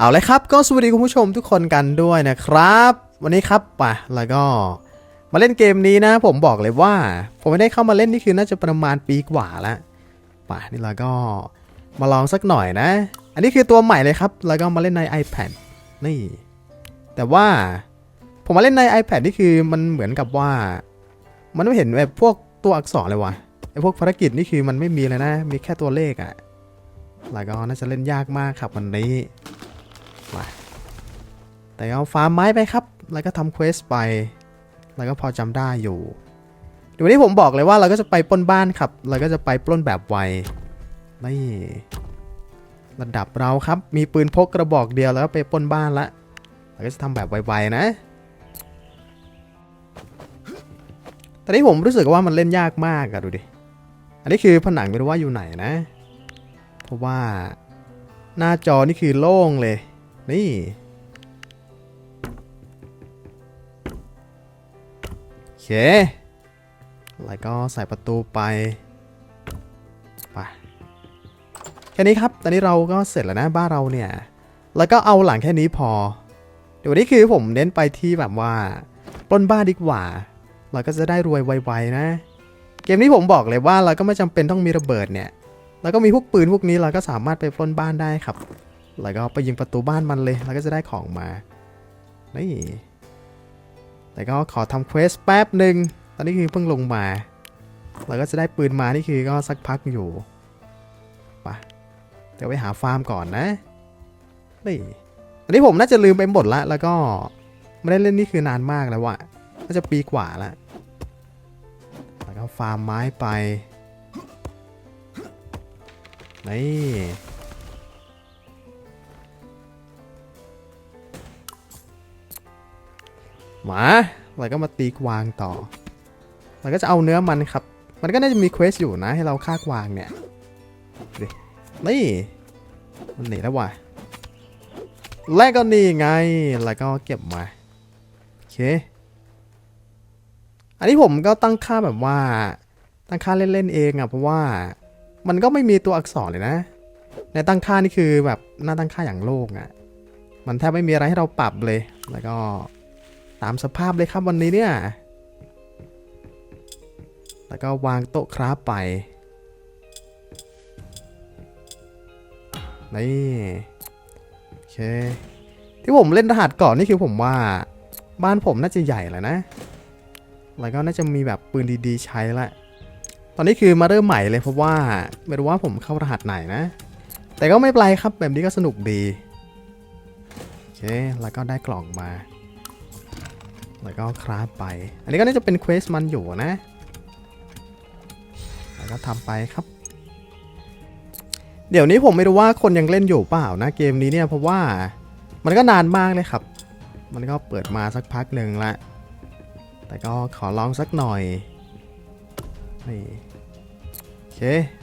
เอาเลยครับก็สวัสดีคุณผู้ชมทุกคนกันด้วยนะครับ วันนี้ครับป่ะแล้วก็มาเล่นเกมนี้นะ ผมบอกเลยว่า ผมไม่ได้เข้ามาเล่นนี่คือน่าจะประมาณปีกว่าแล้วป่ะนี่เราก็มาลองสักหน่อยนะ อันนี้คือตัวใหม่เลยครับ แล้วก็มาเล่นใน iPad นี่ แต่ว่าผมมาเล่นใน iPad นี่คือมันเหมือนกับว่า มันไม่เห็นแบบพวกตัวอักษรเลยวะไอพวกภารกิจนี่คือมันไม่มีเลยนะ มีแค่ตัวเลขอะแล้วก็น่าจะเล่นยากมากครับวันนี้ มาแต่เอาฟาร์มไม้ไปครับ แล้วก็ทำเควสไป แล้วก็พอจำได้อยู่เดี๋ยววันนี้ผมบอกเลยว่าเราก็จะไปปล้นบ้านครับ เราก็จะไปปล้นแบบไวนี่ระดับเราครับ มีปืนพกกระบอกเดียวแล้วไปปล้นบ้านละ เราก็จะทำแบบไวๆนะตอนนี้ผมรู้สึกว่ามันเล่นยากมากอะดูดิ อันนี้คือผนังไม่รู้ว่าอยู่ไหนนะ เพราะว่าหน้าจอนี่คือโล่งเลย นี่ โอเคแล้วก็ใส่ประตูไป ไป แค่นี้ครับ ตอนนี้เราก็เสร็จแล้วนะบ้านเราเนี่ย แล้วก็เอาหลังแค่นี้พอ เดี๋ยวนนี้คือผมเน้นไปที่แบบว่าปล้นบ้านดีกว่า เราก็จะได้รวยไวๆนะ เกมนี้ผมบอกเลยว่าเราก็ไม่จำเป็นต้องมีระเบิดเนี่ย แล้วก็มีพวกปืนพวกนี้เราก็สามารถไปปล้นบ้านได้ครับ แล้วก็ไปยิงประตูบ้านมันเลย แล้วก็จะได้ของมา นี่แต่ก็ขอทำเควสแป๊บหนึ่ง ตอนนี้คือเพิ่งลงมาเราก็จะได้ปืนมา นี่คือก็สักพักอยู่ไปเดี๋ยวไปหาฟาร์มก่อนนะ นี่อันนี้ผมน่าจะลืมไปหมดละ แล้วก็ไม่ได้เล่นนี่คือนานมากแล้ววะน่าจะปีกว่าละ แล้วก็ฟาร์มไม้ไป นี่ มาเราก็มาตีกวางต่อ เราก็จะเอาเนื้อมันครับ มันก็น่าจะมีเควสอยู่นะให้เราฆ่ากวางเนี่ยดินี่มันหนีแล้วว่ะและก็นี่ไง แล้วก็เก็บมาโอเค อันนี้ผมก็ตั้งค่าแบบว่า ตั้งค่าเล่นๆเองอะเพราะว่ามันก็ไม่มีตัวอักษรเลยนะ ในตั้งค่านี่คือแบบหน้าตั้งค่าอย่างโล่งอะมันแทบไม่มีอะไรให้เราปรับเลย แล้วก็ ตามสภาพเลยครับวันนี้เนี่ย แล้วก็วางโต๊ะคราฟไป นี่ โอเค ที่ผมเล่นรหัสก่อนนี่คือผมว่า บ้านผมน่าจะใหญ่แหละนะ แล้วก็น่าจะมีแบบปืนดีๆใช้ละ ตอนนี้คือมาเริ่มใหม่เลยเพราะว่า ไม่รู้ว่าผมเข้ารหัสไหนนะ แต่ก็ไม่เป็นไรครับแบบนี้ก็สนุกดี โอเค แล้วก็ได้กล่องมา แล้วก็คราฟไป อันนี้ก็น่าจะเป็นเควสมันอยู่นะ แล้วก็ทำไปครับ เดี๋ยวนี้ผมไม่รู้ว่าคนยังเล่นอยู่เปล่านะเกมนี้เนี่ยเพราะว่ามันก็นานมากเลยครับ มันก็เปิดมาสักพักหนึ่งละ แต่ก็ขอลองสักหน่อย นี่โอเค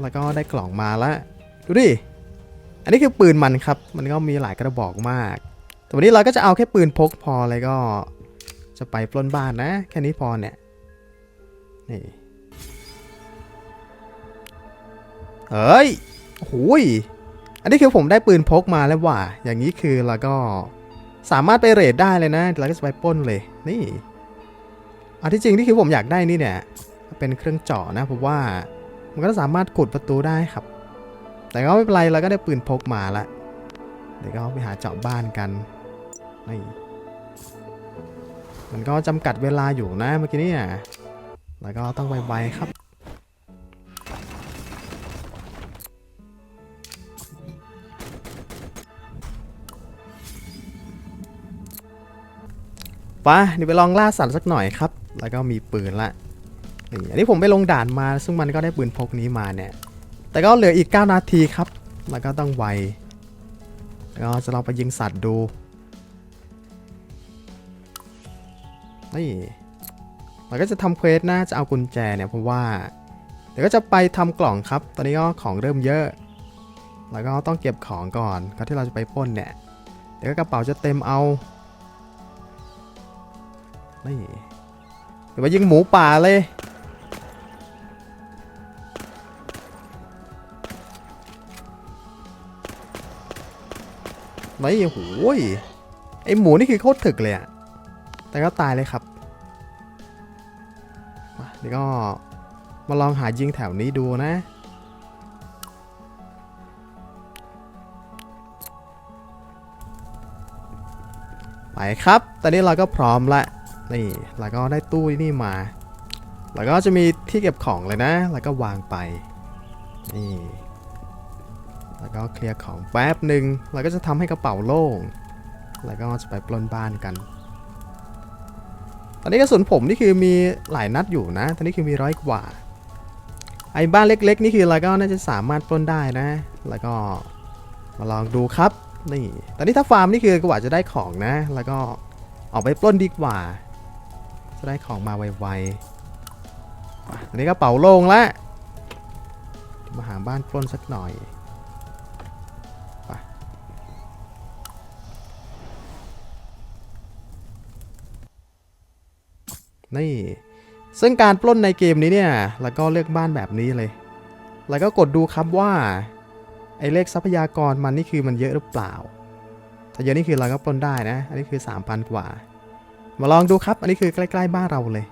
แล้วก็ได้กล่องมาล้วดูดิ อันนี้คือปืนมันครับ มันก็มีหลายกระบอกมาก แต่วันนี้เราก็จะเอาแค่ปืนพกพอเลยก็ จะไปปล้นบ้านนะ แค่นี้พอเนี่ย นี่เฮ้ยโอ้โหยอันนี้คือผมได้ปืนพกมาแล้วว่ะ อย่างนี้คือเราก็สามารถไปเรทได้เลยนะเราก็จะไปปล้นเลย นี่อันที่จริงที่คือผมอยากได้นี่เนี่ย เป็นเครื่องเจาะนะ เพราะว่ามันก็สามารถกดประตูได้ครับ แต่ก็ไม่เป็นไรเราก็ได้ปืนพกมาละ เดี๋ยวก็ไปหาเจาะบ้านกัน นี่ มันก็จำกัดเวลาอยู่นะเมื่อกี้นี่ยแล้วก็ต้องไวๆครับ ไปเดี๋ยวไปลองล่าสัตว์สักหน่อยครับ แล้วก็มีปืนละนี่อันนี้ผมไปลงด่านมา ซึ่งมันก็ได้ปืนพกนี้มาเนี่ย แต่ก็เหลืออีก 9 นาทีครับ แล้วก็ต้องไวแล้วก็จะลองไปยิงสัตว์ดู นี่เราก็จะทำเควสนะจะเอากุญแจเนี่ยเพราะว่า เดี๋ยวก็จะไปทำกล่องครับ ตอนนี้ก็ของเริ่มเยอะ แล้วก็ต้องเก็บของก่อนก็ที่เราจะไปปล้นเนี่ย เดี๋ยวก็กระเป๋าจะเต็มเอา นี่เดี๋ยวไปยิงหมูป่าเลยนไม่โอ้ยไอหมูนี่คือโคตรถึกเลยอะ แต่ก็ตายเลยครับมาเดี๋ยวก็มาลองหายิงแถวนี้ดูนะ ไปครับ ตอนนี้เราก็พร้อมละ นี่เราก็ได้ตู้นี่มา แล้วก็จะมีที่เก็บของเลยนะ แล้วก็วางไป นี่ แล้วก็เคลียร์ของแป๊บหนึ่งเราก็จะทำให้กระเป๋าโล่ง แล้วก็จะไปปล้นบ้านกัน อนนี้กระสุนผมนี่คือมีหลายนัดอยู่นะ ตอนนี้คือมีร้อยกว่า ไอ้บ้านเล็ก ๆ นี่คือเราก็น่าจะสามารถปล้นได้นะ แล้วก็มาลองดูครับ นี่ ตอนนี้ถ้าฟาร์มนี่คือกว่าจะได้ของนะ แล้วก็ออกไปปล้นดีกว่า จะได้ของมาไวๆอะตอนนี้กระเป๋าโล่งแล้วมาหาบ้านปล้นสักหน่อย นี่ ซึ่งการปล้นในเกมนี้เนี่ย แล้วก็เลือกบ้านแบบนี้เลย แล้วก็กดดูครับว่า ไอ้เลขทรัพยากรมันนี่คือมันเยอะหรือเปล่า ถ้าเยอะนี่คือเราก็ปล้นได้นะ อันนี้คือ 3,000 กว่า มาลองดูครับ อันนี้คือใกล้ ๆ บ้านเราเลย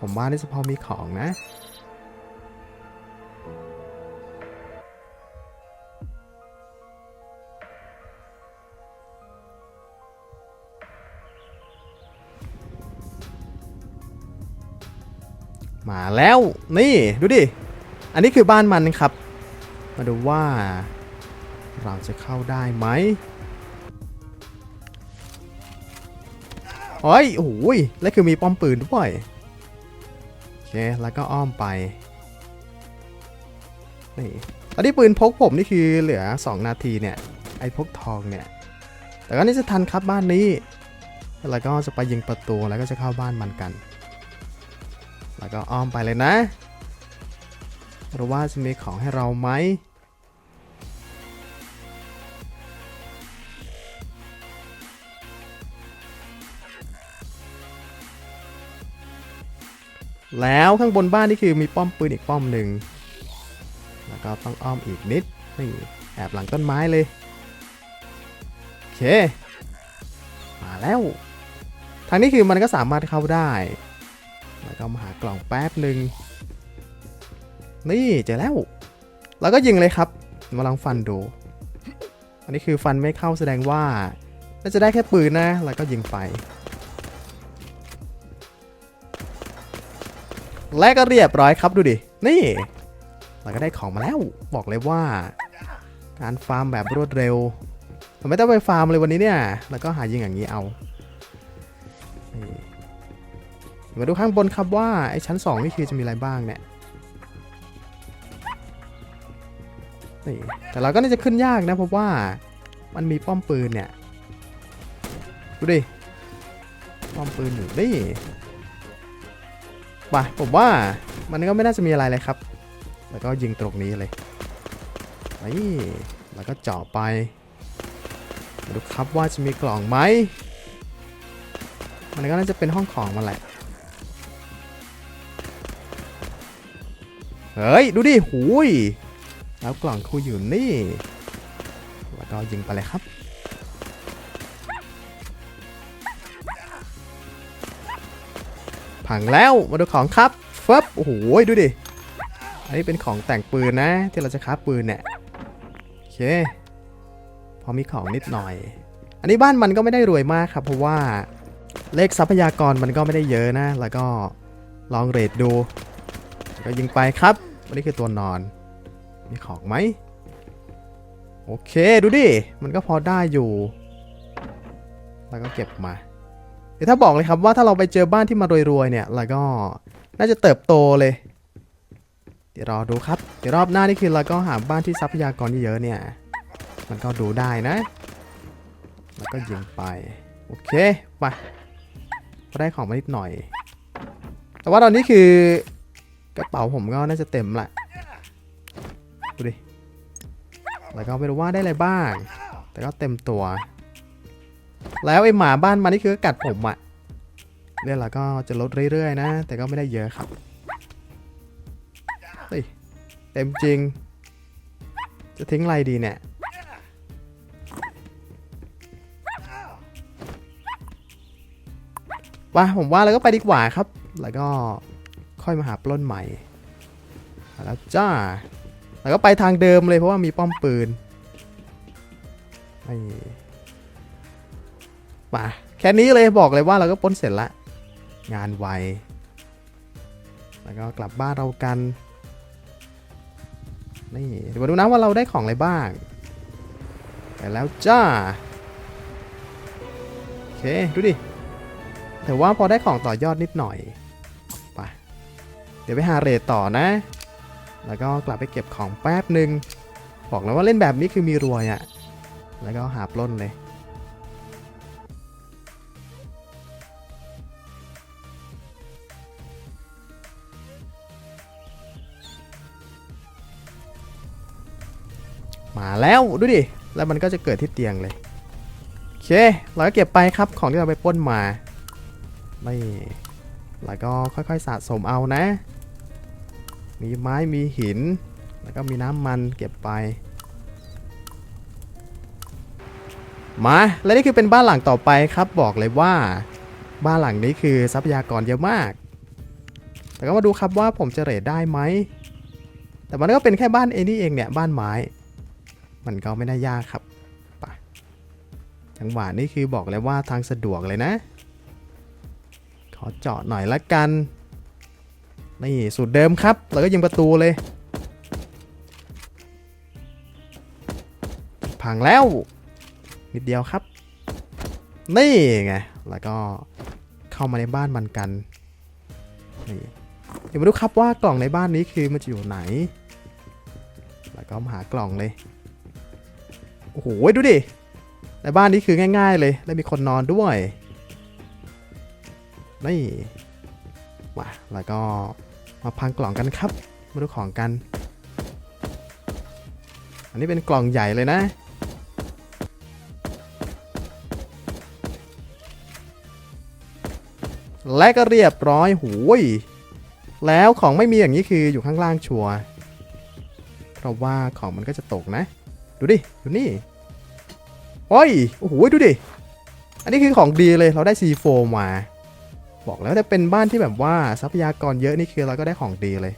ผมว่านี่จะพอมีของนะ มาแล้วนี่ดูดิ อันนี้คือบ้านมันครับ มาดูว่า เราจะเข้าได้ไหมเฮ้ยโอ้ยแล้วคือมีป้อมปืนด้วยโอเคแล้วก็อ้อมไปนี่ตอนนี้ปืนพกผมนี่คือเหลือ 2 นาทีเนี่ย ไอ้พกทองเนี่ย แต่ก็นี่จะทันครับบ้านนี้ แล้วก็จะไปยิงประตูแล้วก็จะเข้าบ้านมันกัน แล้วก็อ้อมไปเลยนะหรือว่าจะมีของให้เราไหมแล้วข้างบนบ้านนี่คือมีป้อมปืนอีกป้อมหนึ่ง แล้วก็ต้องอ้อมอีกนิดนี่แอบหลังต้นไม้เลย โอเค มาแล้ว ทางนี้คือมันก็สามารถเข้าได้ แล้วก็มาหากล่องแป๊บหนึ่งนี่เจอแล้ว แล้วก็ยิงเลยครับ มาลองฟันดู อันนี้คือฟันไม่เข้าแสดงว่าน่าจะได้แค่ปืนนะ แล้วก็ยิงไป และก็เรียบร้อยครับดูดิ นี่ เราก็ได้ของมาแล้ว บอกเลยว่า การฟาร์มแบบรวดเร็วผมไม่ต้องไปฟาร์มเลยวันนี้เนี่ย แล้วก็หายิงอย่างนี้เอา มาดูข้างบนครับว่าไอ้ชั้น 2 นี่คือจะมีอะไรบ้างเนี่ยนี่แต่เราก็น่าจะขึ้นยากนะเพราะว่ามันมีป้อมปืนเนี่ยดูดิป้อมปืนอยู่นี่ป่ะผมว่ามันก็ไม่น่าจะมีอะไรเลยครับ แล้วก็ยิงตรงนี้เลยนี่แล้วก็เจาะไปมาดูครับว่าจะมีกล่องไหมมันก็น่าจะเป็นห้องของมันแหละ เฮ้ย ดูดิหูยแล้วกล่องคุยอยู่นี่แล้วก็ยิงไปเลยครับ ผังแล้วมาดูของครับฟึบโอ้โหดูดิ อันนี้เป็นของแต่งปืนนะ ที่เราจะคราฟปืนเนี่ยโอเค พอมีของนิดหน่อย อันนี้บ้านมันก็ไม่ได้รวยมากครับ เพราะว่าเลขทรัพยากรมันก็ไม่ได้เยอะนะ แล้วก็ลองเรทดู ก็ยิงไปครับ อันนี้คือตัวนอน มีของไหม โอเคดูดิ มันก็พอได้อยู่ แล้วก็เก็บมาเดี๋ยวถ้าบอกเลยครับว่าถ้าเราไปเจอบ้านที่มารวยๆเนี่ยแล้วก็น่าจะเติบโตเลย เดี๋ยวรอดูครับ เดี๋ยวรอบหน้านี่คือเราก็หาบ้านที่ทรัพยากรเยอะๆเนี่ย มันก็ดูได้นะ แล้วก็ยิงไป โอเคไปก็ได้ของมานิดหน่อย แต่ว่าตอนนี้คือ กระเป๋าผมก็น่าจะเต็มแหละดูดิแล้วก็ไม่รู้ว่าได้อะไรบ้าง แต่ก็เต็มตัว แล้วไอหมาบ้านมันนี่คือกัดผมอะเลือดเราก็จะลดเรื่อยๆนะ แต่ก็ไม่ได้เยอะครับเต็มจริง จะทิ้งอะไรดีเนี่ยว่าผมว่าแล้วก็ไปดีกว่าครับ แล้วก็ ค่อยมาหาปล้นใหม่แล้วจ้า แล้วก็ไปทางเดิมเลยเพราะว่ามีป้อมปืนไม่มาแค่นี้เลยบอกเลยว่าเราก็ปล้นเสร็จละ งานไว แล้วก็กลับบ้านเรากัน นี่เดี๋ยวมาดูนะว่าเราได้ของอะไรบ้าง ไปแล้วจ้า โอเค ดูดิ แต่ว่าพอได้ของต่อยอดนิดหน่อย เดี๋ยวไปหาเรทต่อนะ แล้วก็กลับไปเก็บของแป๊บหนึ่งบอกแล้วว่าเล่นแบบนี้คือมีรวยอะ่ะ แล้วก็หาปล้นเลย มาแล้วดูดิ แล้วมันก็จะเกิดที่เตียงเลย โอเค เราก็เก็บไปครับของที่เราไปปล้นมา ไม่ แล้วก็ค่อยๆสะสมเอานะ มีไม้มีหิน แล้วก็มีน้ำมันเก็บไป มา และนี่คือเป็นบ้านหลังต่อไปครับบอกเลยว่า บ้านหลังนี้คือทรัพยากรเยอะมาก แต่ก็มาดูครับว่าผมจะเรทได้ไหม แต่มันก็เป็นแค่บ้านเอนี่เองเนี่ยบ้านไม้ มันก็ไม่ได้ยากครับจังหวะนี้คือบอกเลยว่าทางสะดวกเลยนะ ขอเจาะหน่อยละกัน นี่สูตรเดิมครับ แล้วก็ยิงประตูเลย พังแล้ว นิดเดียวครับ นี่ไง แล้วก็เข้ามาในบ้านมันกัน นี่เดี๋ยวมาดูครับว่ากล่องในบ้านนี้คือมันจะอยู่ไหน แล้วก็มาหากล่องเลย โอ้โห ดูดิ ในบ้านนี้คือง่าย ๆ เลย และมีคนนอนด้วย นี่มาแล้วก็มาพังกล่องกันครับ มาดูของกัน อันนี้เป็นกล่องใหญ่เลยนะและก็เรียบร้อยหูย แล้วของไม่มีอย่างนี้คืออยู่ข้างล่างชัวร์เพราะว่าของมันก็จะตกนะ ดูดิ ดูนี่ โอ้ย โอ้โห ดูดิ อันนี้คือของดีเลย เราได้ C4 มา บอกแล้วจะเป็นบ้านที่แบบว่าทรัพยากรเยอะนี่คือเราก็ได้ของดีเลย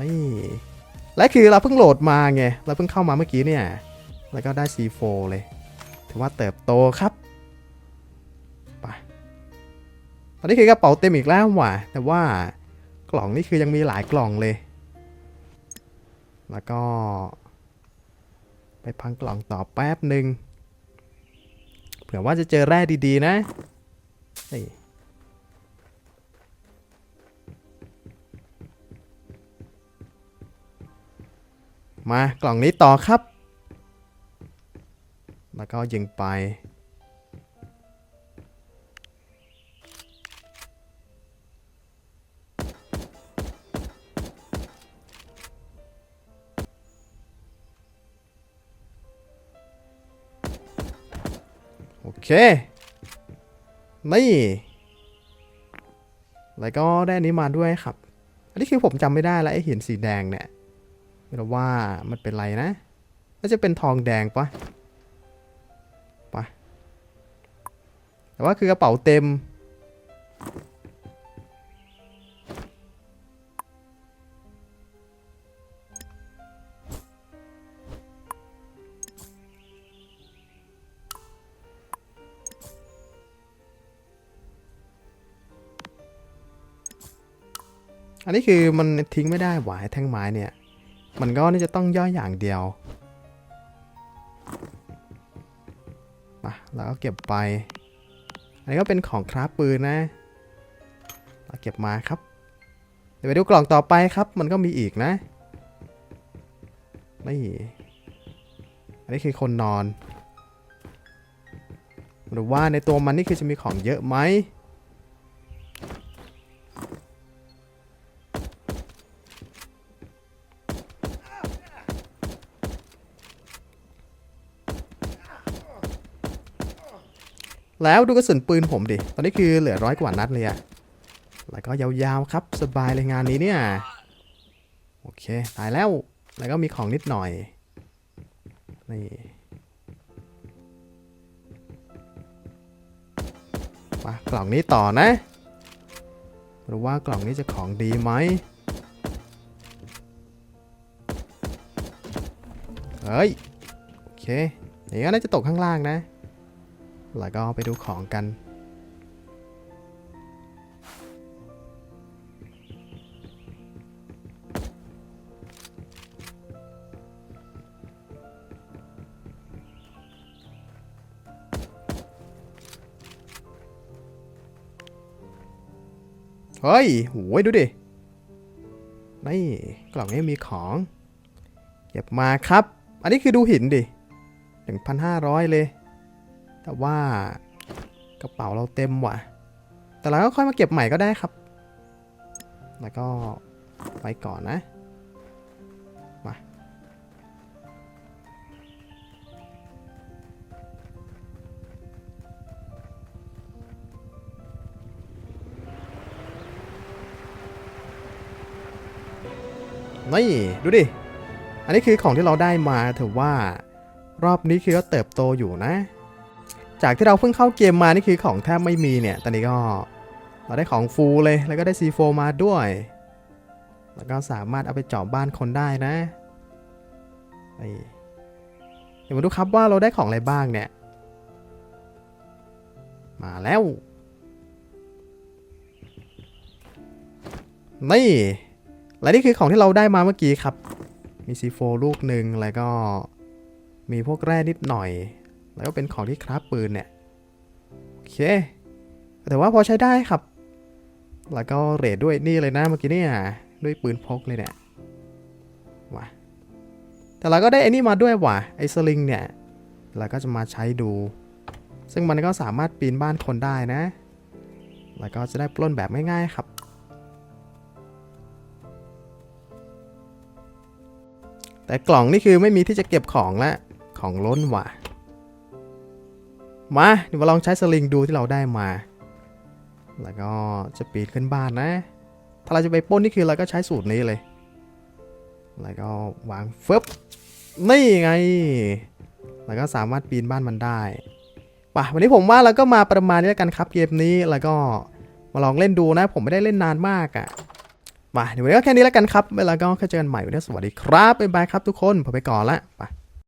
นี่ และคือเราเพิ่งโหลดมาไง เราเพิ่งเข้ามาเมื่อกี้เนี่ย แล้วก็ได้ C4 เลย ถือว่าเติบโตครับ ไป ตอนนี้คือกระเป๋าเต็มอีกแล้วว่ะ แต่ว่ากล่องนี่คือยังมีหลายกล่องเลย แล้วก็ ไปพังกล่องต่อแป๊บหนึ่ง เผื่อว่าจะเจอแร่ดีๆนะนี่ มากล่องนี้ต่อครับ แล้วก็ยิงไป โอเค นี่แล้วก็ได้อันนี้มาด้วยครับ อันนี้คือผมจำไม่ได้แล้วไอ้หินสีแดงเนี่ย ไม่รู้ว่ามันเป็นไรนะน่าจะเป็นทองแดงปะปะแต่ว่าคือกระเป๋าเต็ม อันนี้คือมันทิ้งไม่ได้หวายแท่งไม้เนี่ย มันก็นี่จะต้องย่อยอย่างเดียวมาแล้วก็เก็บไป อันนี้ก็เป็นของคราฟปืนนะ เราเก็บมาครับ เดี๋ยวไปดูกล่องต่อไปครับ มันก็มีอีกนะนี่อันนี้คือคนนอนหรือว่าในตัวมันนี่คือจะมีของเยอะไหม แล้วดูกระสุนปืนผมดิ ตอนนี้คือเหลือร้อยกว่านัดเลยอะแล้วก็ยาวๆครับ สบายเลยงานนี้เนี่ย โอเค ตายแล้ว แล้วก็มีของนิดหน่อย นี่ปมากล่องนี้ต่อนะหรือว่ากล่องนี้จะของดีไหม เฮ้ย โอเคนี่ก็น่าจะตกข้างล่างนะ แล้วก็ไปดูของกัน เฮ้ยโหยดูดิ นี่กล่องนี้มีของเก็บมาครับ อันนี้คือดูหินดิ 1,500 เลย แต่ว่ากระเป๋าเราเต็มว่ะ แต่เราก็ค่อยมาเก็บใหม่ก็ได้ครับ แล้วก็ไปก่อนนะมานี่ดูดิ อันนี้คือของที่เราได้มาถือว่ารอบนี้คือก็เติบโตอยู่นะ จากที่เราเพิ่งเข้าเกมมานี่คือของแทบไม่มีเนี่ย ตอนนี้ก็เราได้ของฟูลเลย แล้วก็ได้ C4 มาด้วย แล้วก็สามารถเอาไปเจาะบ้านคนได้นะนี่เดี๋ยวมาดูครับว่าเราได้ของอะไรบ้างเนี่ย มาแล้ว นี่ และนี่คือของที่เราได้มาเมื่อกี้ครับ มี C4 ลูกหนึ่งแล้วก็มีพวกแร่นิดหน่อย แล้วก็เป็นของที่คราฟปืนเนี่ย โอเค แต่ว่าพอใช้ได้ครับ แล้วก็เรทด้วยนี่เลยนะเมื่อกี้เนี่ยด้วยปืนพกเลยเนี่ยว่ะแต่เราก็ได้ไอ้นี่มาด้วยว่ะไอ้สลิงเนี่ยเราก็จะมาใช้ดู ซึ่งมันก็สามารถปีนบ้านคนได้นะ แล้วก็จะได้ปล้นแบบง่ายๆครับแต่กล่องนี่คือไม่มีที่จะเก็บของละ ของล้นว่ะ มาเดี๋ยวมาลองใช้สลิงดูที่เราได้มา แล้วก็จะปีนขึ้นบ้านนะ ถ้าเราจะไปป้นนี่คือเราก็ใช้สูตรนี้เลย แล้วก็วางฟึบนี่ไง แล้วก็สามารถปีนบ้านมันได้ป่ะวันนี้ผมว่าเราก็มาประมาณนี้แล้วกันครับเกมนี้ แล้วก็มาลองเล่นดูนะ ผมไม่ได้เล่นนานมากอะ่ะมาเดี๋ยววันนี้ก็แค่นี้แล้วกันครับ เวลาก็ค่เจอกันใหม่วันนี้สวัสดีครับบ๊ายบายครับทุกคนผมไปก่อนละไป